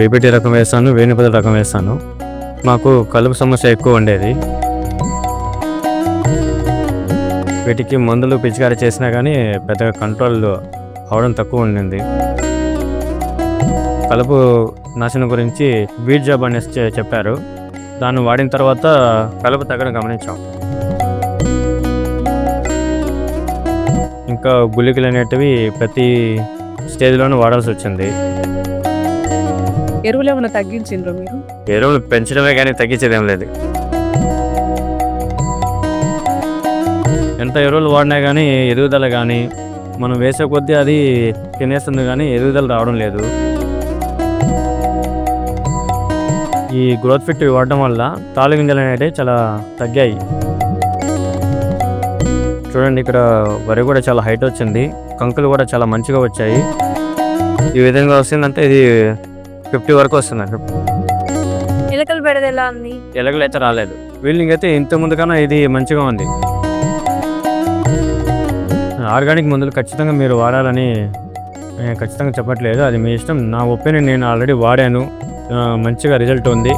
BPT రకం వేస్తాను వేణుపద రకం వేస్తాను. మాకు కలుపు సమస్య ఎక్కువ ఉండేది. వీటికి మందులు పిచికారీ చేసినా కానీ పెద్దగా కంట్రోల్ అవడం తక్కువ ఉండింది. కలుపు నాశనం గురించి బీట్ జాబ్ అనేసి చెప్పారు. దాన్ని వాడిన తర్వాత కలుపు తగ్గడం గమనించాం. ఇంకా గుళికలు అనేటివి ప్రతి స్టేజ్లోనూ వాడాల్సి వచ్చింది. ఎరువులు ఏమైనా తగ్గించిండ్రు మీరు? ఎరువులు పెంచడమే కానీ తగ్గించేదేం లేదు. ఎంత ఎరువులు వాడినా కానీ ఎదుగుదల కానీ మనం వేసే కొద్దీ అది తినేస్తుంది కానీ ఎదుగుదల రావడం లేదు. ఈ గ్రోత్ ఫిట్ వాడడం వల్ల తాలు గింజలు అనేవి చాలా తగ్గాయి. చూడండి ఇక్కడ వరి కూడా చాలా హైట్ వచ్చింది. కంకులు కూడా చాలా మంచిగా వచ్చాయి. ఈ విధంగా వస్తుందంటే ఇది ఫిఫ్టీ వరకు వస్తుంది ఎలకలు పెడది ఎలా ఉంది? ఎలగలు అయితే రాలేదు. వీళ్ళకి అయితే ఇంత ముందు కన్నా ఇది మంచిగా ఉంది. ఆర్గానిక్ మందులు ఖచ్చితంగా మీరు వాడాలని నేను ఖచ్చితంగా చెప్పట్లేదు. అది మీ ఇష్టం. నా ఒపీనియన్ నేను ఆల్రెడీ వాడాను. మంచిగా రిజల్ట్ ఉంది.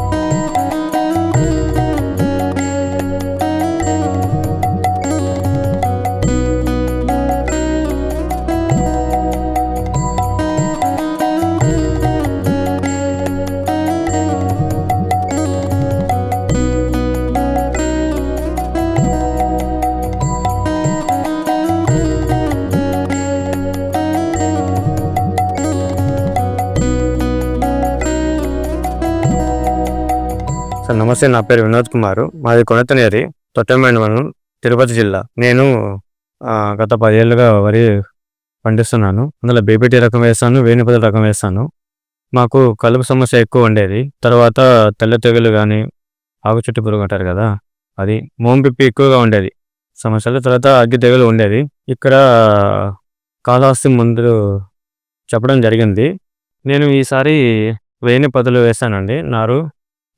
నమస్తే నా పేరు వినోద్ కుమార్. మాది కొనతనేరి తొట్టమైన మనం తిరుపతి జిల్లా. నేను గత పదేళ్ళుగా వరి పండిస్తున్నాను. అందులో బీపీటీ రకం వేస్తాను వేణుపతి రకం వేస్తాను మాకు కలుపు సమస్య ఎక్కువ ఉండేది. తర్వాత తెల్ల తెగులు కానీ ఆకు చుట్టు పురుగు అంటారు కదా అది మోంపిప్పి ఎక్కువగా ఉండేది. సమస్యలు తర్వాత అగ్గి తెగులు ఉండేది. ఇక్కడ కాళహస్తి మందులు చెప్పడం జరిగింది. నేను ఈసారి వేణి పదులు వేశానండి నారు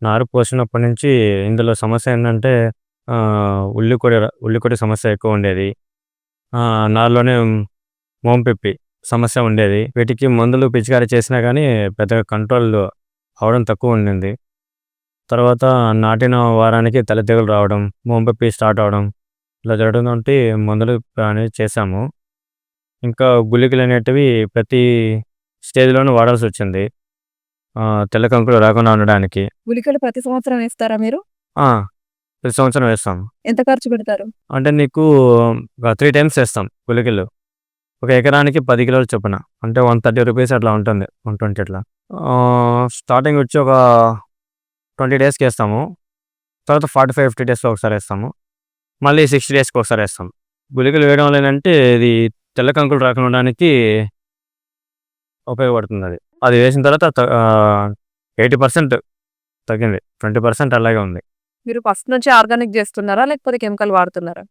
నారు పోసినప్పటి నుంచి ఇందులో సమస్య ఏంటంటే ఉల్లికొడి ఉల్లికొడి సమస్య ఎక్కువ ఉండేది. నారులోనే మోంపిప్పి సమస్య ఉండేది. వీటికి మందులు పిచికారీ చేసినా కానీ పెద్దగా కంట్రోల్ అవడం తక్కువ ఉండింది. తర్వాత నాటిన వారానికి తల తెగులు రావడం మోంపిప్పి స్టార్ట్ అవడం ఇలా జరగడంతో మందులు అనేది చేసాము ఇంకా గుళికలు అనేటివి ప్రతి స్టేజ్లోనూ వాడాల్సి వచ్చింది. తెల్ల కంకులు రాకుండా ఉండడానికి. గుళికలు ప్రతి సంవత్సరం వేస్తారా మీరు? ఆ, ప్రతి సంవత్సరం వేస్తాం. ఎంత ఖర్చు పెడతారు? అంటే నీకు త్రీ టైమ్స్ వేస్తాం గుళికలు ఒక ఎకరానికి పది కిలోలు చొప్పున. అంటే వన్ థర్టీ రూపీస్ అట్లా ఉంటుంది. వన్ ట్వంటీ అట్లా. స్టార్టింగ్ వచ్చి ఒక ట్వంటీ డేస్కి వేస్తాము. తర్వాత ఫార్టీ ఫైవ్ ఫిఫ్టీ డేస్లో ఒకసారి వేస్తాము. మళ్ళీ సిక్స్టీ డేస్కి ఒకసారి వేస్తాం. గుళికలు వేయడం వల్ల ఏంటంటే ఇది తెల్ల కంకులు రాకుండా ఉండడానికి ఉపయోగపడుతుంది అది. అది వేసిన తర్వాత ఎయిటీ పర్సెంట్ తగ్గింది. ట్వంటీ పర్సెంట్ అలాగే ఉంది. మీరు ఫస్ట్ నుంచి ఆర్గానిక్ చేస్తున్నారా లేకపోతే కెమికల్ వాడుతున్నారా?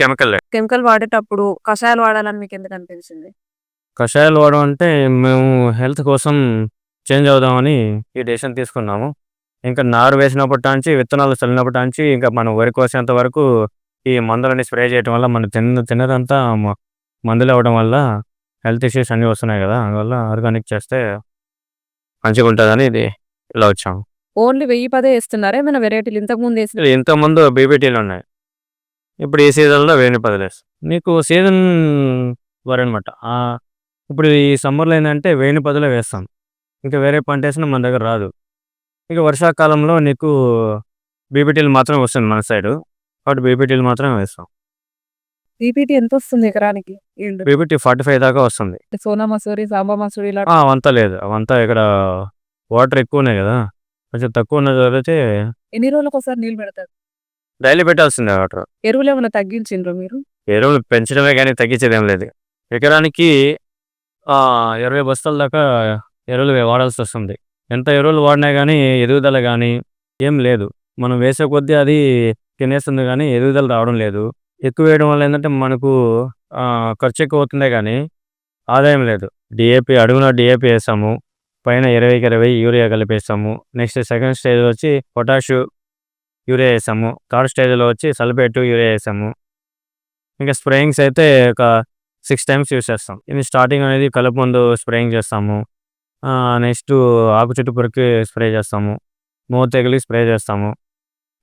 కెమికల్. కెమికల్ వాడేటప్పుడు కషాయాలు వాడాలని మీకు ఎందుకు అనిపించింది? కషాయాలు వాడడం అంటే మేము హెల్త్ కోసం చేంజ్ అవుదామని ఈ డెసిషన్ తీసుకున్నాము. ఇంకా నారు వేసినప్పటి నుంచి విత్తనాలు చల్లినప్పటి నుంచి ఇంకా మనం వరి కోసేంత వరకు ఈ మందులని స్ప్రే చేయడం వల్ల మనం తిన్న తిన్నదంతా మ- మందులు అవ్వడం వల్ల హెల్త్ ఇష్యూస్ అన్నీ వస్తున్నాయి కదా. అందువల్ల ఆర్గానిక్ చేస్తే మంచిగా ఉంటుందని ఇది ఇలా వచ్చాము. ఓన్లీ వెయ్యి పదే వేస్తున్నారా? ఏమైనా వెరైటీలు? ఇంతకు ముందు ఇది ఇంతకుముందు బీబీటీలు ఉన్నాయి. ఇప్పుడు ఈ సీజన్లో వేణి పదిలేసు నీకు సీజన్ వరి అనమాట ఇప్పుడు ఈ సమ్మర్లో ఏంటంటే వేణి పదిలో వేస్తాం. ఇంకా వేరే పంట వేసినా మన దగ్గర రాదు. ఇక వర్షాకాలంలో నీకు బీబీటీలు మాత్రమే వస్తుంది మన సైడ్. కాబట్టి బీబీటీలు మాత్రమే వేస్తాం. బీపీటీ ఎంత వస్తుంది ఎకరానికి బీబీటీ ఫార్టీ ఫైవ్ దాకా వస్తుంది. సోనా మసూరి సాంబా మసూరి ఇలా అవంతా లేదు. అవంతా ఇక్కడ వాటర్ ఎక్కువ ఉన్నాయి కదా. కొంచెం తక్కువ ఉన్న అయితే ఎన్ని రోజులకు ఒకసారి నీళ్ళు పెడతారు? డైలీ పెట్టాల్సిందే వాటర్. ఎరువులు ఏమైనా తగ్గించిండ్రు మీరు? ఎరువులు పెంచడమే కానీ తగ్గించేది లేదు. ఎకరానికి ఆ, ఇరవై బస్తాల దాకా ఎరువులు వాడాల్సి వస్తుంది. ఎంత ఎరువులు వాడినా కానీ ఎదుగుదల కానీ ఏం లేదు. మనం వేసే కొద్దీ అది తినేస్తుంది కానీ ఎదుగుదల రావడం లేదు. ఎక్కువ వేయడం వల్ల ఏంటంటే మనకు ఖర్చు ఎక్కువ అవుతుందే కానీ ఆదాయం లేదు. డిఏపి అడుగున డిఏపి వేసాము పైన ఇరవైకి ఇరవై యూరియా కలిపేస్తాము నెక్స్ట్ సెకండ్ స్టేజ్ వచ్చి పొటాషు యూరియా వేసాము థర్డ్ స్టేజ్లో వచ్చి సల్ఫేట్ యూరియా వేసాము ఇంకా స్ప్రేయింగ్స్ అయితే ఒక సిక్స్ టైమ్స్ యూస్ చేస్తాం. ఇది స్టార్టింగ్ అనేది కలుపు ముందు స్ప్రేయింగ్ చేస్తాము. నెక్స్ట్ ఆకు చెట్టు స్ప్రే చేస్తాము. మో తెగులకి స్ప్రే చేస్తాము.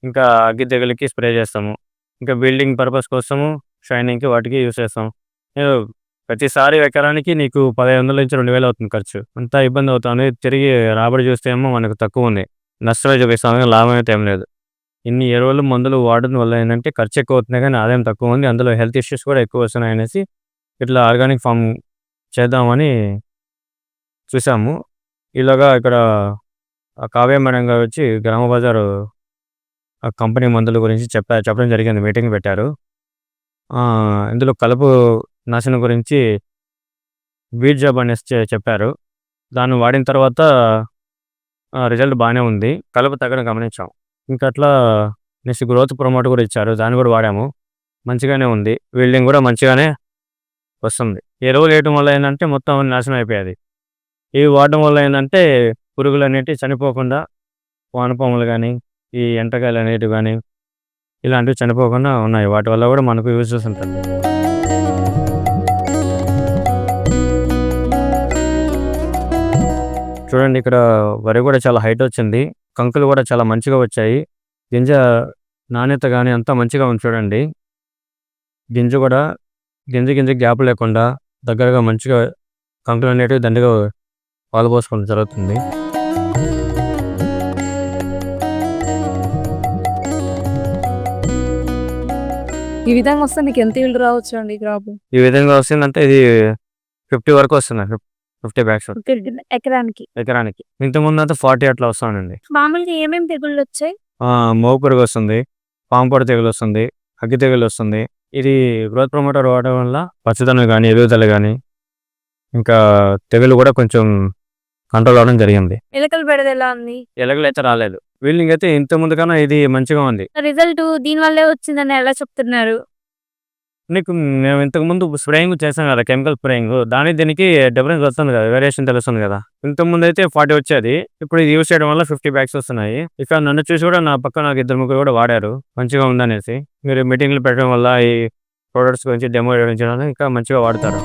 ఇంకా అగ్గి తెగులకి స్ప్రే చేస్తాము. ఇంకా బిల్డింగ్ పర్పస్ కోసము షైనింగ్కి వాటికి యూస్ చేస్తాం. నేను ప్రతిసారి ఎకరానికి నీకు పదిహేను వందల నుంచి రెండు వేలు అవుతుంది ఖర్చు. అంతా ఇబ్బంది అవుతుంది. తిరిగి రాబడి చూస్తే ఏమో మనకు తక్కువ ఉంది. నష్టమే చూపిస్తాము లాభం అయితే ఏం లేదు. ఇన్ని ఎరువులు మందులు వాడడం వల్ల ఏంటంటే ఖర్చు ఎక్కువ అవుతుంది కానీ ఆదాయం తక్కువ ఉంది. అందులో హెల్త్ ఇష్యూస్ కూడా ఎక్కువ వస్తున్నాయి అనేసి ఇట్లా ఆర్గానిక్ ఫామ్ చేద్దామని చూసాము. ఇలాగా ఇక్కడ కావ్య మేడం గారు వచ్చి గ్రామ బజారు ఆ కంపెనీ మందుల గురించి చెప్పా చెప్పడం జరిగింది. మీటింగ్ పెట్టారు. ఇందులో కలుపు నాశనం గురించి బీట్ జాబ్ అనేసి చెప్పారు. దాన్ని వాడిన తర్వాత రిజల్ట్ బాగానే ఉంది. కలుపు తగ్గడం గమనించాం. ఇంకా అట్లా నెక్స్ట్ గ్రోత్ ప్రమోట్ కూడా ఇచ్చారు. దాన్ని కూడా వాడాము. మంచిగానే ఉంది. బిల్డింగ్ కూడా మంచిగానే వస్తుంది. ఎరువులు వేయటం వల్ల ఏంటంటే మొత్తం నాశనం అయిపోయేది. ఇవి వాడడం వల్ల ఏంటంటే పురుగులు అనేటివి చనిపోకుండా వానపాములు కానీ ఈ ఎంటకాయలు అనేటివి కానీ ఇలాంటివి చనిపోకుండా ఉన్నాయి. వాటి వల్ల కూడా మనకు యూజెస్ ఉంటుంది చూడండి ఇక్కడ వరి కూడా చాలా హైట్ వచ్చింది. కంకులు కూడా చాలా మంచిగా వచ్చాయి. గింజ నాణ్యత కానీ అంతా మంచిగా ఉంది చూడండి. గింజ కూడా గింజ గింజ గ్యాప్ లేకుండా దగ్గరగా మంచిగా కంకులు అనేటివి దండిగా పాలు పోసుకోవడం జరుగుతుంది. ఈ విధంగా వస్తే మీకు ఎంత ఈల్డ్ రావచ్చు అండి క్రాప్ ఈ విధంగా వస్తుందంటే ఇది ఫిఫ్టీ వరకు వస్తుంది ఫిఫ్టీ బ్యాగ్స్ ఎకరానికి. ఎకరానికి. ఇంతకుముందు అంతా ఫార్టీ అట్లా వస్తుందండి. మామూలుగా ఏమేమి తెగుళ్ళు వచ్చాయి? పురుగు వస్తుంది పాము పొడ తెగులు వస్తుంది అగ్గి తెగులు వస్తుంది. ఇది గ్రోత్ ప్రమోటర్ వాడడం వల్ల పచ్చదనం కానీ ఎదుగుదల కానీ ఇంకా తెగులు కూడా కొంచెం కంట్రోల్ అవడం జరిగింది. ఎలకలు బెడద ఎలా ఉంది ఎలగలు అయితే రాలేదు. వీళ్ళింగ్ అయితే ఇంత ముందు కన్నా ఇది మంచిగా ఉంది. రిజల్ట్ దీని వల్లే వచ్చిందని ఎలా చెప్తున్నారు? నీకు మేము ఇంతకు ముందు స్ప్రేయింగ్ చేసాం కదా కెమికల్ స్ప్రేయింగ్. దాని దీనికి డిఫరెన్స్ వస్తుంది కదా వేరియేషన్ తెలుస్తుంది కదా. ఇంతకు ముందు అయితే ఫార్టీ వచ్చేది. ఇప్పుడు ఇది యూస్ చేయడం వల్ల ఫిఫ్టీ బ్యాగ్స్ వస్తున్నాయి. ఇక నన్ను చూసి కూడా నా పక్క నాకు ఇద్దరు ముగ్గురు కూడా వాడారు. మంచిగా ఉందనేసి. మీరు మీటింగ్లు పెట్టడం వల్ల ఈ ప్రొడక్ట్స్ గురించి డెమో చేయడం ఇంకా మంచిగా వాడతారు.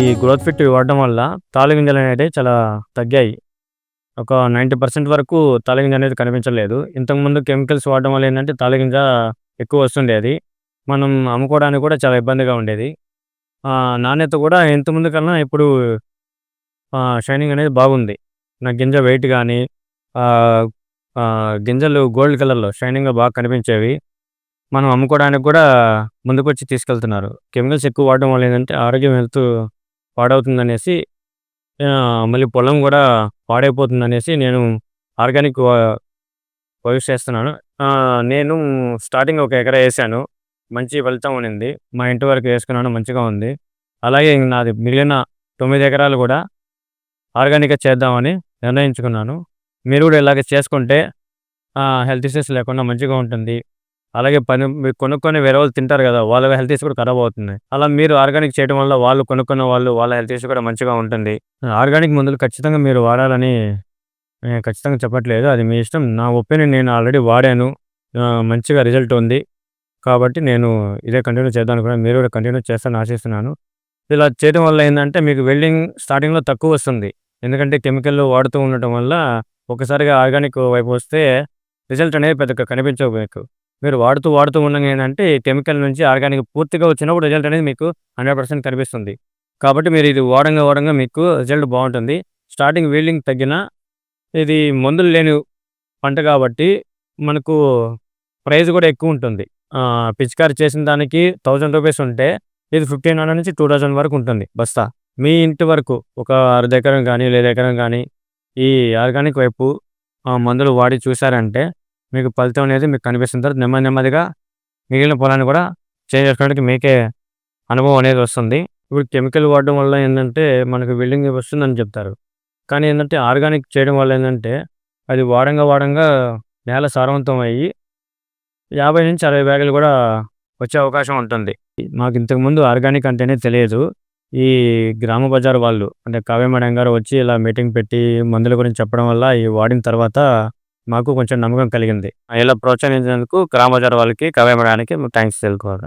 ఈ గ్రోత్ ఫిట్ వాడడం వల్ల తాళగింజలు అనేవి చాలా తగ్గాయి. ఒక నైంటీ పర్సెంట్ వరకు తాలిగింజ అనేది కనిపించలేదు. ఇంతకుముందు కెమికల్స్ వాడడం వల్ల ఏంటంటే తాలిగింజ ఎక్కువ వస్తుండేది. మనం అమ్ముకోవడానికి కూడా చాలా ఇబ్బందిగా ఉండేది. ఆ, నాణ్యత కూడా ఇంతకుముందు కన్నా ఇప్పుడు షైనింగ్ అనేది బాగుంది. నా గింజ వెయిట్ కానీ గింజలు గోల్డ్ కలర్లో షైనింగ్గా బాగా కనిపించేవి. మనం అమ్ముకోవడానికి కూడా ముందుకొచ్చి తీసుకెళ్తున్నారు. కెమికల్స్ ఎక్కువ వాడడం వల్ల ఏంటంటే ఆరోగ్యం హెల్త్ పాడవుతుందనేసి మళ్ళీ పొలం కూడా పాడైపోతుంది అనేసి నేను ఆర్గానిక్ యూస్ చేస్తున్నాను. నేను స్టార్టింగ్ ఒక ఎకరా వేసాను. మంచి ఫలితం ఉండింది మా ఇంటి వరకు వేసుకున్నాను మంచిగా ఉంది. అలాగే నాది మిగిలిన తొమ్మిది ఎకరాలు కూడా ఆర్గానిక్గా చేద్దామని నిర్ణయించుకున్నాను. మీరు కూడా ఇలాగ చేసుకుంటే హెల్త్ ఇష్యూస్ లేకుండా మంచిగా ఉంటుంది. అలాగే పని మీరు కొనుక్కొని వేరే వాళ్ళు తింటారు కదా వాళ్ళ హెల్త్ ఇష్యూ కూడా ఖరాబ్ అవుతుంది. అలా మీరు ఆర్గానిక్ చేయడం వల్ల వాళ్ళు కొనుక్కున్న వాళ్ళు వాళ్ళ హెల్త్ ఇష్యూ కూడా మంచిగా ఉంటుంది. ఆర్గానిక్ మందులు ఖచ్చితంగా మీరు వాడాలని నేను ఖచ్చితంగా చెప్పట్లేదు. అది మీ ఇష్టం. నా ఒపీనియన్ నేను ఆల్రెడీ వాడాను. మంచిగా రిజల్ట్ ఉంది. కాబట్టి నేను ఇదే కంటిన్యూ చేద్దాం అనుకున్నాను మీరు కూడా కంటిన్యూ చేస్తాను ఆశిస్తున్నాను. ఇలా చేయడం వల్ల ఏంటంటే మీకు వెల్డింగ్ స్టార్టింగ్లో తక్కువ వస్తుంది. ఎందుకంటే కెమికల్ వాడుతూ ఉండటం వల్ల ఒకసారిగా ఆర్గానిక్ వైపు వస్తే రిజల్ట్ అనేది పెద్దగా కనిపించవు మీకు. మీరు వాడుతూ వాడుతూ ఉండగా ఏంటంటే కెమికల్ నుంచి ఆర్గానిక్ పూర్తిగా వచ్చినప్పుడు రిజల్ట్ అనేది మీకు హండ్రెడ్ పర్సెంట్ కనిపిస్తుంది. కాబట్టి మీరు ఇది వాడంగా వాడంగా మీకు రిజల్ట్ బాగుంటుంది. స్టార్టింగ్ వీల్డింగ్ తగ్గిన ఇది మందులు లేని పంట కాబట్టి మనకు ప్రైస్ కూడా ఎక్కువ ఉంటుంది. పిచికారి చేసిన దానికి థౌజండ్ రూపీస్ ఉంటే ఇది ఫిఫ్టీన్ హండ్రెడ్ నుంచి టూ థౌజండ్ వరకు ఉంటుంది బస్తా. మీ ఇంటి వరకు ఒక అర్ధ ఎకరం కానీ లేదా ఎకరం కానీ ఈ ఆర్గానిక్ వైపు మందులు వాడి చూసారంటే మీకు ఫలితం అనేది మీకు కనిపిస్తుంది తర్వాత నెమ్మది నెమ్మదిగా మిగిలిన పొలాన్ని కూడా చేంజ్ చేసుకోవడానికి మీకే అనుభవం అనేది వస్తుంది. ఇప్పుడు కెమికల్ వాడడం వల్ల ఏంటంటే మనకు బిల్డింగ్ వస్తుందని చెప్తారు. కానీ ఏంటంటే ఆర్గానిక్ చేయడం వల్ల ఏంటంటే అది వాడంగా వాడంగా నేల సారవంతం అయ్యి యాభై నుంచి అరవై బ్యాగులు కూడా వచ్చే అవకాశం ఉంటుంది. మాకు ఇంతకుముందు ఆర్గానిక్ అంటేనే తెలియదు. ఈ గ్రామ బజార్ వాళ్ళు అంటే కావ్య మేడం గారు వచ్చి ఇలా మీటింగ్ పెట్టి మందుల గురించి చెప్పడం వల్ల ఈ వాడిన తర్వాత మాకు కొంచెం నమ్మకం కలిగింది. ఇలా ప్రోత్సహించినందుకు గ్రామ వాళ్ళకి కవేమడానికి థ్యాంక్స్ తెలుసుకోవాలి